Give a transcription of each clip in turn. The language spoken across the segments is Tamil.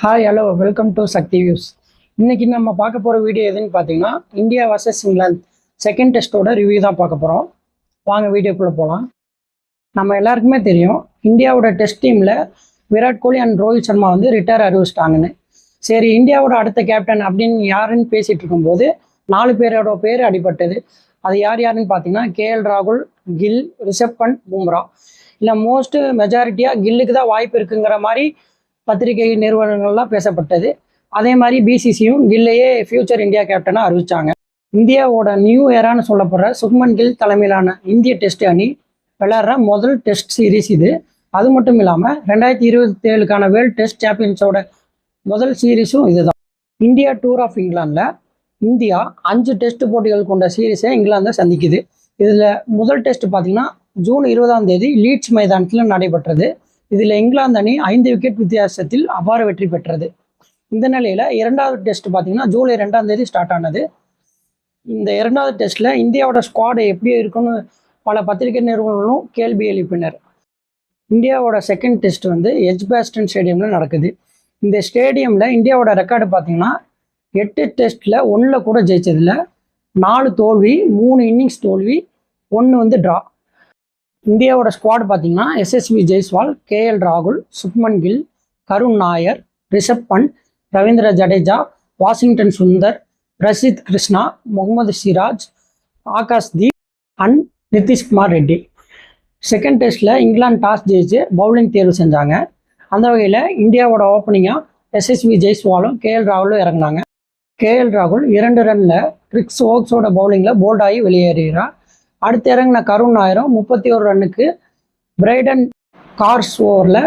Hi hello welcome to Sakthi views இன்றைக்கி நம்ம பார்க்க போகிற வீடியோ எதுன்னு பார்த்தீங்கன்னா இந்தியா வர்சஸ் இங்கிலாந்து செகண்ட் டெஸ்ட்டோட ரிவ்யூ தான் பார்க்க போகிறோம் வாங்க வீடியோக்குள்ளே போகலாம் நம்ம எல்லாருக்குமே தெரியும் இந்தியாவோட டெஸ்ட் டீமில் விராட் கோலி அண்ட் ரோஹித் சர்மா வந்து ரிட்டையர் அறிவிச்சிட்டாங்கன்னு. சரி இந்தியாவோட அடுத்த கேப்டன் அப்படின்னு யாருன்னு பேசிகிட்டு இருக்கும்போது நாலு பேரோட பேர் அடிபட்டது. அது யார் யாருன்னு பார்த்தீங்கன்னா கேஎல் ராகுல் கில் ரிஷப் பண்ட் பும்ரா. இல்லை மோஸ்ட்டு மெஜாரிட்டியாக கில்லுக்கு தான் வாய்ப்பு இருக்குங்கிற மாதிரி பத்திரிகை நிறுவனங்கள்லாம் பேசப்பட்டது. அதே மாதிரி பிசிசியும் கில்லையே ஃபியூச்சர் இந்தியா கேப்டனாக அறிவித்தாங்க இந்தியாவோட நியூ ஏரான்னு சொல்லப்படுற சுக்மன் கில் தலைமையிலான இந்திய டெஸ்ட் அணி விளையாடுற முதல் டெஸ்ட் சீரீஸ் இது. அது மட்டும் இல்லாமல் ரெண்டாயிரத்தி இருபத்தி ஏழுக்கான வேர்ல்ட் டெஸ்ட் சாம்பியன்ஸோட முதல் சீரீஸும் இதுதான். இந்தியா டூர் ஆஃப் இங்கிலாந்தில் இந்தியா அஞ்சு டெஸ்ட் போட்டிகள் கொண்ட சீரீஸை இங்கிலாந்தை சந்திக்குது. இதில் முதல் டெஸ்ட் பார்த்தீங்கன்னா ஜூன் இருபதாம் தேதி லீட்ஸ் மைதானத்தில் நடைபெற்றது. இதில் இங்கிலாந்து அணி ஐந்து விக்கெட் வித்தியாசத்தில் அபார வெற்றி பெற்றது. இந்த நிலையில் இரண்டாவது டெஸ்ட் பார்த்தீங்கன்னா ஜூலை ரெண்டாம் தேதி ஸ்டார்ட் ஆனது. இந்த இரண்டாவது டெஸ்ட்டில் இந்தியாவோட ஸ்குவாடு எப்படி இருக்குன்னு பல பத்திரிகை நிறுவனங்களும் கேள்வி எழுப்பினர். இந்தியாவோட செகண்ட் டெஸ்ட் வந்து எஜ்பாஸ்டன் ஸ்டேடியமில் நடக்குது. இந்த ஸ்டேடியமில் இந்தியாவோட ரெக்கார்டு பார்த்தீங்கன்னா எட்டு டெஸ்ட்டில் ஒன்றில் கூட ஜெயிச்சதில்ல. நாலு தோல்வி மூணு இன்னிங்ஸ் தோல்வி ஒன்று வந்து ட்ரா இந்தியாவோட ஸ்குவாட் பார்த்தீங்கன்னா எஸ்எஸ்வி ஜெய்ஸ்வால் கேஎல் ராகுல் Shubman Gill Karun Nair Rishabh Pant Ravindra Jadeja Washington Sundar Rashid Krishna Mohammed Siraj Akashdeep and Nitishkumar Reddy. Second டெஸ்ட்டில் இங்கிலாந்து டாஸ் ஜெயிச்சு பவுலிங் தேர்வு செஞ்சாங்க. அந்த வகையில் இந்தியாவோட ஓப்பனிங்காக எஸ்எஸ்வி ஜெய்ஸ்வாலும் கேஎல் ராகுலும் இறங்கினாங்க. கேஎல் ராகுல் இரண்டு ரனில் கிரிக்ஸ் ஓக்ஸோட பவுலிங்கில் போல்டாகி வெளியேறுகிறார் அடுத்து இறங்கின கருண் நாயரும் முப்பத்தி ஒரு ரன்னுக்கு பிரைடன் கார்ஸ் ஓவரில்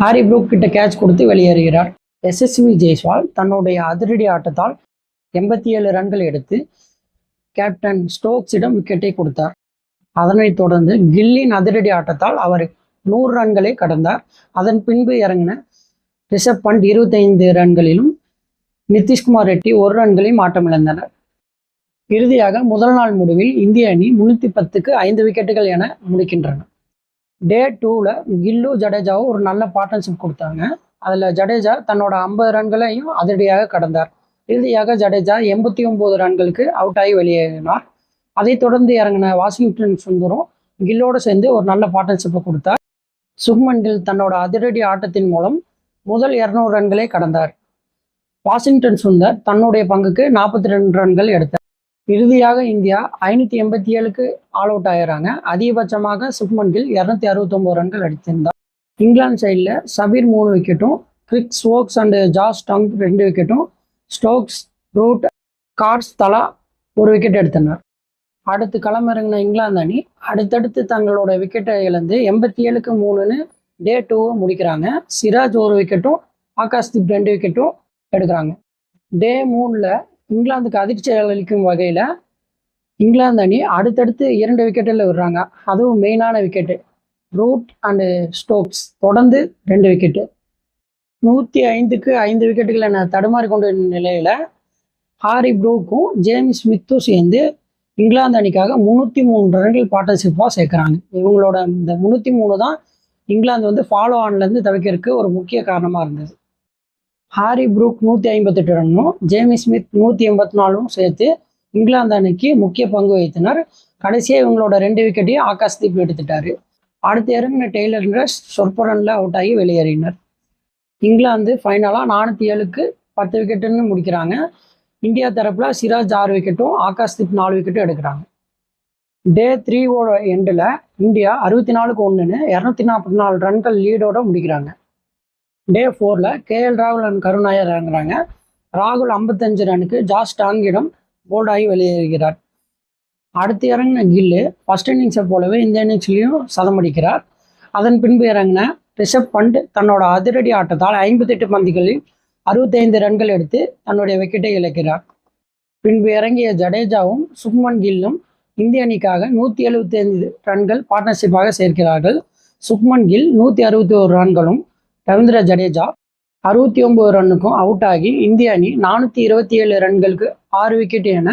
ஹாரி ப்ரூக் கிட்ட கேட்ச் கொடுத்து வெளியேறுகிறார். எஸ்எஸ்வி ஜெய்ஸ்வால் தன்னுடைய அதிரடி ஆட்டத்தால் எண்பத்தி ஏழு ரன்கள் எடுத்து கேப்டன் ஸ்டோக்ஸிடம் விக்கெட்டை கொடுத்தார். அதனைத் தொடர்ந்து கில்லின் அதிரடி ஆட்டத்தால் அவர் நூறு ரன்களை கடந்தார். அதன் பின்பு இறங்கின ரிஷப் பண்ட் இருபத்தைந்து ரன்களிலும் நிதிஷ்குமார் ரெட்டி ஒரு ரன்களையும் ஆட்டமிழந்தனர். இறுதியாக முதல் நாள் முடிவில் இந்திய அணி முன்னூற்றி பத்துக்கு ஐந்து விக்கெட்டுகள் என முடிக்கின்றன. டே டூவில் கில்லு ஜடேஜாவும் ஒரு நல்ல பார்ட்னர்ஷிப் கொடுத்தாங்க. அதில் ஜடேஜா தன்னோட ஐம்பது ரன்களையும் அதிரடியாக கடந்தார். இறுதியாக ஜடேஜா எண்பத்தி ஒம்பது ரன்களுக்கு அவுட் ஆகி வெளியேறினார். அதைத் தொடர்ந்து இறங்கின வாஷிங்டன் சுந்தரும் கில்லோடு சேர்ந்து ஒரு நல்ல பார்ட்னர்ஷிப்பை கொடுத்தார். சுக்மன் கில் தன்னோட அதிரடி ஆட்டத்தின் மூலம் முதல் இரநூறு ரன்களை கடந்தார். வாஷிங்டன் சுந்தர் தன்னுடைய பங்குக்கு நாற்பத்தி ரெண்டு ரன்கள் எடுத்தார். இறுதியாக இந்தியா ஐநூற்றி எண்பத்தி ஏழுக்கு ஆல் அவுட் ஆகிறாங்க அதிகபட்சமாக சுப்மன் கில் இரநூத்தி அறுபத்தொம்போது ரன்கள் அடித்திருந்தார் இங்கிலாந்து சைடில் சபீர் மூணு விக்கெட்டும் கிரிக் ஸ்வோக்ஸ் அண்டு ஜாஸ் டங் ரெண்டு விக்கெட்டும் ஸ்டோக்ஸ் ரூட் கார்ஸ் தலா ஒரு விக்கெட் எடுத்தனர் அடுத்து களமிறங்கின இங்கிலாந்து அணி அடுத்தடுத்து தங்களோட விக்கெட்டை இழந்து எண்பத்தி ஏழுக்கு மூணுன்னு டே டூவை முடிக்கிறாங்க. சிராஜ் ஒரு விக்கெட்டும் ஆகாஷ்தீப் ரெண்டு விக்கெட்டும் எடுக்கிறாங்க. டே மூணில் இங்கிலாந்துக்கு அதிர்ச்சி அளிக்கும் வகையில் இங்கிலாந்து அணி அடுத்தடுத்து இரண்டு விக்கெட்டில் விடுறாங்க. அதுவும் மெயினான விக்கெட்டு ரூட் அண்டு ஸ்டோக்ஸ் தொடர்ந்து ரெண்டு விக்கெட்டு நூற்றி ஐந்துக்கு ஐந்து விக்கெட்டுகளை நான் தடுமாறி கொண்ட நிலையில் ஹாரி ப்ரூக்கும் ஜேம்ஸ் ஸ்மித்தும் சேர்ந்து இங்கிலாந்து அணிக்காக முந்நூற்றி மூணு ரன்கள் பார்ட்னர்ஷிப்பாக சேர்க்குறாங்க. இவங்களோட இந்த முந்நூற்றி மூணு தான் இங்கிலாந்து வந்து ஃபாலோ ஆன்லேருந்து தவிர்க்கிறதுக்கு ஒரு முக்கிய காரணமாக இருந்தது. ஹாரி ப்ரூக் நூற்றி ஐம்பத்தெட்டு ரன்னும் ஜேமி ஸ்மித் நூற்றி எண்பத்தி நாலும் சேர்த்து இங்கிலாந்து அணிக்கு முக்கிய பங்கு வகித்தனர். கடைசியாக இவங்களோட ரெண்டு விக்கெட்டையும் ஆகாஷ்தீப் எடுத்துட்டாரு. அடுத்து இறங்கின டெய்லர் ரஸ் சொற்ப ரனில் அவுட் ஆகி வெளியேறினர். இங்கிலாந்து ஃபைனலாக நானூற்றி ஏழுக்கு பத்து விக்கெட்டுன்னு முடிக்கிறாங்க. இந்தியா தரப்பில் சிராஜ் ஆறு விக்கெட்டும் ஆகாஷ்தீப் நாலு விக்கெட்டும் எடுக்கிறாங்க. டே த்ரீவோட எண்டில் இந்தியா அறுபத்தி நாலுக்கு ஒன்றுன்னு இரநூத்தி நாற்பத்தி நாலு ரன்கள் லீடோட முடிக்கிறாங்க. டே ஃபோரில் கேஎல் ராகுல் அண்ட் கருணாயர் இறங்குறாங்க. ராகுல் ஐம்பத்தஞ்சு ரனுக்கு ஜாஸ் டாங்கிடம் போல்டாகி வெளியேறுகிறார். அடுத்து இறங்கின கில்லு ஃபர்ஸ்ட் இன்னிங்ஸை போலவே இந்த இன்னிங்ஸ்லேயும் சதம் அடிக்கிறார் அதன் பின்பு இறங்கின ரிஷப் பண்ட் தன்னோட அதிரடி ஆட்டத்தால் ஐம்பத்தெட்டு பந்துகளில் அறுபத்தைந்து ரன்கள் எடுத்து தன்னுடைய விக்கெட்டை இழக்கிறார். பின்பு இறங்கிய ஜடேஜாவும் சுக்மன் கில்லும் இந்திய அணிக்காக நூற்றி எழுபத்தி ஐந்து ரன்கள் பார்ட்னர்ஷிப்பாக சேர்க்கிறார்கள். சுக்மன் கில் நூற்றி அறுபத்தி ஒரு ரன்களும் ரவீந்திர ஜடேஜா அறுபத்தி ஒம்பது ரன்னுக்கும் அவுட் ஆகி இந்திய அணி நானூற்றி இருபத்தி ஏழு ரன்களுக்கு ஆறு விக்கெட் என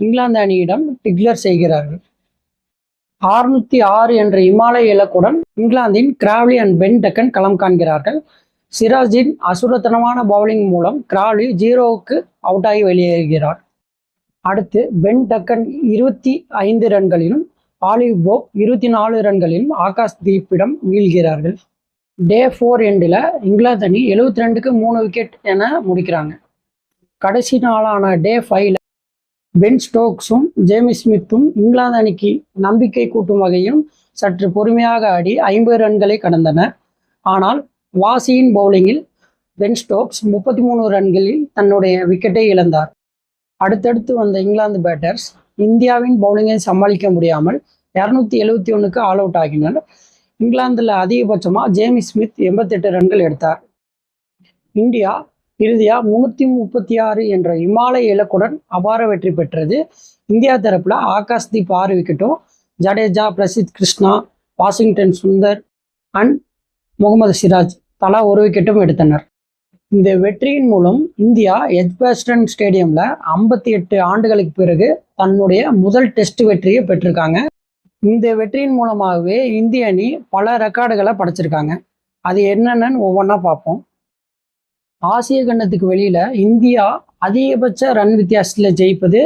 இங்கிலாந்து அணியிடம் டிக்ளர் செய்கிறார்கள். ஆறுநூற்றி ஆறு என்ற இமாலய இலக்குடன் இங்கிலாந்தின் கிராவ்லி அண்ட் பென் டக்கன் களம் காண்கிறார்கள். சிராஜின் அசுரத்தனமான பவுலிங் மூலம் கிராவ்லி ஜீரோவுக்கு அவுட் ஆகி வெளியேறுகிறார். அடுத்து பென் டக்கன் இருபத்தி ஐந்து ரன்களிலும் ஆலிவ் போப் இருபத்தி நாலு ரன்களிலும் ஆகாஷ் தீப்பிடம் வீழ்கிறார்கள். டே ஃபோர் எண்டில் இங்கிலாந்து அணி எழுபத்தி ரெண்டுக்கு மூணு விக்கெட் என முடிக்கிறாங்க. கடைசி நாளான டே ஃபைவ்ல பென் ஸ்டோக்ஸும் ஜேமி ஸ்மித்தும் இங்கிலாந்து அணிக்கு நம்பிக்கை கூட்டும் வகையும் சற்று பொறுமையாக ஆடி ஐம்பது ரன்களை கடந்தனர் ஆனால் வாசியின் பவுலிங்கில் பென் ஸ்டோக்ஸ் முப்பத்தி மூணு ரன்களில் தன்னுடைய விக்கெட்டை இழந்தார். அடுத்தடுத்து வந்த இங்கிலாந்து பேட்டர்ஸ் இந்தியாவின் பவுலிங்கை சமாளிக்க முடியாமல் இரநூத்தி எழுவத்தி ஒன்றுக்கு ஆல் அவுட் ஆகினர். இங்கிலாந்தில் அதிகபட்சமாக ஜேமி ஸ்மித் எண்பத்தெட்டு ரன்கள் எடுத்தார். இந்தியா இறுதியாக முந்நூற்றி முப்பத்தி ஆறு என்ற இமாலய இலக்குடன் அபார வெற்றி பெற்றது. இந்தியா தரப்பில் ஆகாஷ்தீப் ஆறு விக்கெட்டும் ஜடேஜா பிரசித் கிருஷ்ணா வாஷிங்டன் சுந்தர் அண்ட் முகமது சிராஜ் தலா ஒரு விக்கெட்டும் எடுத்தனர். இந்த வெற்றியின் மூலம் இந்தியா எஜ்பாஸ்டன் ஸ்டேடியமில் ஐம்பத்தி எட்டு ஆண்டுகளுக்கு பிறகு தன்னுடைய முதல் டெஸ்ட் வெற்றியை பெற்றிருக்காங்க. இந்த வெற்றியின் மூலமாகவே இந்திய அணி பல ரெக்கார்டுகளை படைச்சிருக்காங்க. அது என்னென்னு ஒவ்வொன்றா பார்ப்போம். ஆசிய கண்டத்துக்கு வெளியில் இந்தியா அதிகபட்ச ரன் வித்தியாசத்தில் ஜெயிப்பது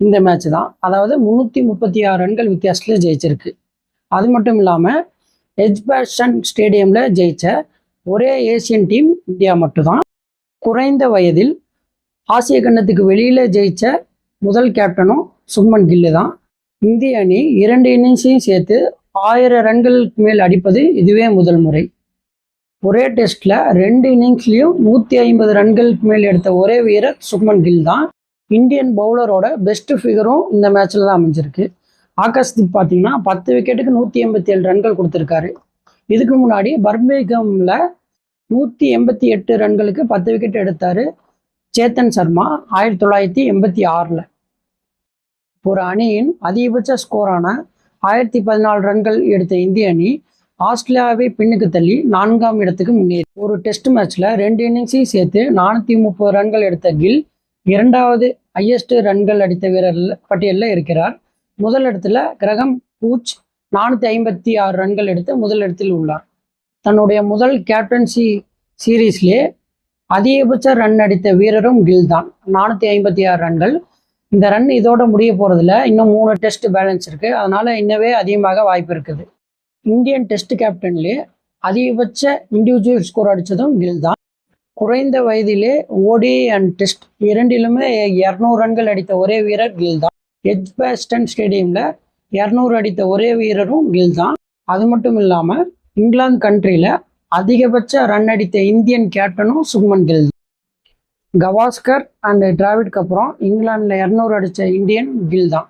இந்த மேட்ச் தான். அதாவது முந்நூற்றி முப்பத்தி ஆறு ரன்கள் வித்தியாசத்தில் ஜெயிச்சிருக்கு. அது மட்டும் இல்லாமல் எஜ்பாஷன் ஸ்டேடியமில் ஜெயித்த ஒரே ஏசியன் டீம் இந்தியா மட்டும்தான். குறைந்த வயதில் ஆசிய கண்டத்துக்கு வெளியில் ஜெயிச்ச முதல் கேப்டனும் சுக்மன் கில்லு தான். இந்திய அணி இரண்டு இன்னிங்ஸையும் சேர்த்து ஆயிரம் ரன்களுக்கு மேல் அடிப்பது இதுவே முதல் முறை. ஒரே டெஸ்ட்டில் ரெண்டு இன்னிங்ஸ்லேயும் நூற்றி ஐம்பது ரன்களுக்கு மேல் எடுத்த ஒரே வீரர் சுக்மன் கில் தான். இந்தியன் பவுலரோட பெஸ்ட் ஃபிகரும் இந்த மேட்ச்சில் தான் அமைஞ்சிருக்கு. ஆகாஷ்தீப் பார்த்தீங்கன்னா பத்து விக்கெட்டுக்கு நூற்றி எண்பத்தி ஏழு ரன்கள் கொடுத்துருக்காரு. இதுக்கு முன்னாடி பர்மிகமில் நூற்றி எண்பத்தி எட்டு ரன்களுக்கு பத்து விக்கெட் எடுத்தார். சேத்தன் சர்மா ஆயிரத்தி தொள்ளாயிரத்தி எண்பத்தி ஆறில். ஒரு அணியின் அதிகபட்ச ஸ்கோரான ஆயிரத்தி பதினாலு ரன்கள் எடுத்த இந்திய அணி ஆஸ்திரேலியாவை பின்னுக்கு தள்ளி நான்காம் இடத்துக்கு முன்னேறி. ஒரு டெஸ்ட் மேட்ச்ல ரெண்டு இன்னிங்ஸையும் சேர்த்து நானூற்றி முப்பது ரன்கள் எடுத்த கில் இரண்டாவது ஹையஸ்ட் ரன்கள் அடித்த வீரர் பட்டியலில் இருக்கிறார். முதல் இடத்துல கிரகம் பூச் நானூற்றி ஐம்பத்தி ஆறு ரன்கள் எடுத்து முதல் இடத்தில் உள்ளார். தன்னுடைய முதல் கேப்டன்சி சீரீஸ்லேயே அதிகபட்ச ரன் அடித்த வீரரும் கில் தான். நானூற்றி ஐம்பத்தி ஆறு ரன்கள் இந்த ரன் இதோட முடிய போகிறதுல இன்னும் மூணு டெஸ்ட் பேலன்ஸ் இருக்குது அதனால் இன்னவே அதிகமாக வாய்ப்பு இருக்குது. இந்தியன் டெஸ்ட் கேப்டன்லேயே அதிகபட்ச இண்டிவிஜுவல் ஸ்கோர் அடித்ததும் கில் தான். குறைந்த வயதிலே ஓடி அண்ட் டெஸ்ட் இரண்டிலுமே இரநூறு ரன்கள் அடித்த ஒரே வீரர் கில் தான். எஜ்பேஸ்டன் ஸ்டேடியமில் இரநூறு அடித்த ஒரே வீரரும் கில் தான். அது மட்டும் இல்லாமல் இங்கிலாந்து கண்ட்ரியில் அதிகபட்ச ரன் அடித்த இந்தியன் கேப்டனும் சுக்மன் கில் கவாஸ்கர் அண்ட் டிராவிட்க்கு அப்புறம் இங்கிலாந்தில் இரநூறு அடித்த இந்தியன் கில் தான்.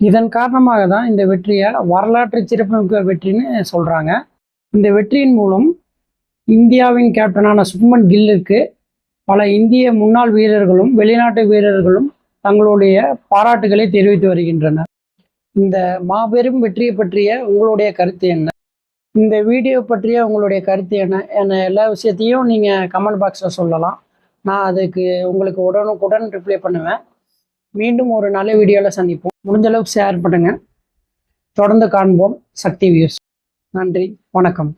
இதன் காரணமாக தான் இந்த வெற்றியை வரலாற்று சிறப்புமிக்க வெற்றின்னு சொல்கிறாங்க இந்த வெற்றியின் மூலம் இந்தியாவின் கேப்டனான சுப்மன் கில்லுக்கு பல இந்திய முன்னாள் வீரர்களும் வெளிநாட்டு வீரர்களும் தங்களுடைய பாராட்டுகளை தெரிவித்து வருகின்றனர். இந்த மாபெரும் வெற்றியை பற்றிய உங்களுடைய கருத்து என்ன? இந்த வீடியோ பற்றிய உங்களுடைய கருத்து என்ன? என்ன எல்லா விஷயத்தையும் நீங்கள் கமெண்ட் பாக்ஸில் சொல்லலாம். நான் அதுக்கு உங்களுக்கு உடனுக்குடன் ரிப்ளை பண்ணுவேன். மீண்டும் ஒரு நல்ல வீடியோவில் சந்திப்போம். முடிஞ்சளவுக்கு ஷேர் பண்ணுங்கள் தொடர்ந்து காண்போம். சக்தி வியூஸ் நன்றி. வணக்கம்.